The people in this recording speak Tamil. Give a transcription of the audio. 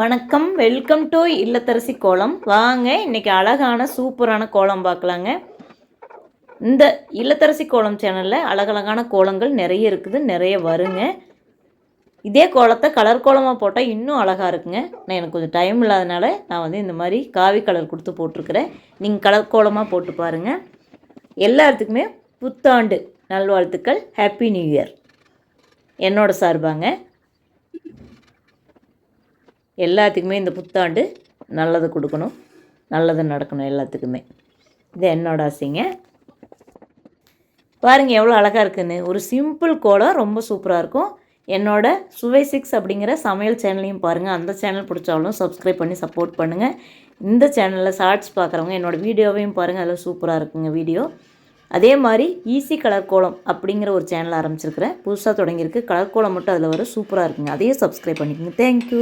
வணக்கம் வெல்கம் டு இல்லத்தரசி கோலம். வாங்க இன்னைக்கு அழகான சூப்பரான கோலம் பார்க்கலாங்க. இந்த இல்லத்தரசி கோலம் சேனலில் அழகழகான கோலங்கள் நிறைய இருக்குது நிறைய வருங்க. இதே கோலத்தை கலர் கோலமாக போட்டால் இன்னும் அழகாக இருக்குங்க. நான் எனக்கு கொஞ்சம் டைம் இல்லாதனால நான் வந்து இந்த மாதிரி காவி கலர் கொடுத்து போட்டிருக்கிறேன். நீங்கள் கலர் கோலமாக போட்டு பாருங்கள் எல்லாத்துக்குமே புத்தாண்டு நல்வாழ்த்துக்கள். ஹாப்பி நியூ இயர் என்னோட சார்பாங்க. எல்லாத்துக்குமே இந்த புத்தாண்டு நல்லது கொடுக்கணும் நல்லது நடக்கணும் எல்லாத்துக்குமே. இது என்னோட ஆசைங்க. பாருங்கள் எவ்வளோ அழகாக இருக்குன்னு. ஒரு சிம்பிள் கோலம் ரொம்ப சூப்பராக இருக்கும். என்னோட சுவை சிக்ஸ் அப்படிங்கிற சமையல் சேனலையும் பாருங்கள் அந்த சேனல் பிடிச்சாலும் சப்ஸ்கிரைப் பண்ணி சப்போர்ட் பண்ணுங்கள் இந்த சேனலில் ஷார்ட்ஸ் பார்க்குறவங்க என்னோடய வீடியோவையும் பாருங்கள் அதில் சூப்பராக இருக்குங்க வீடியோ. அதே மாதிரி ஈஸி கலர் கோலம் அப்படிங்கிற ஒரு சேனல் ஆரம்பிச்சிருக்கிறேன். புதுசாக தொடங்கியிருக்கு. கலர் கோலம் மட்டும் அதில் வர சூப்பராக இருக்குங்க. அதையும் சப்ஸ்கிரைப் பண்ணிக்கோங்க. தேங்க்யூ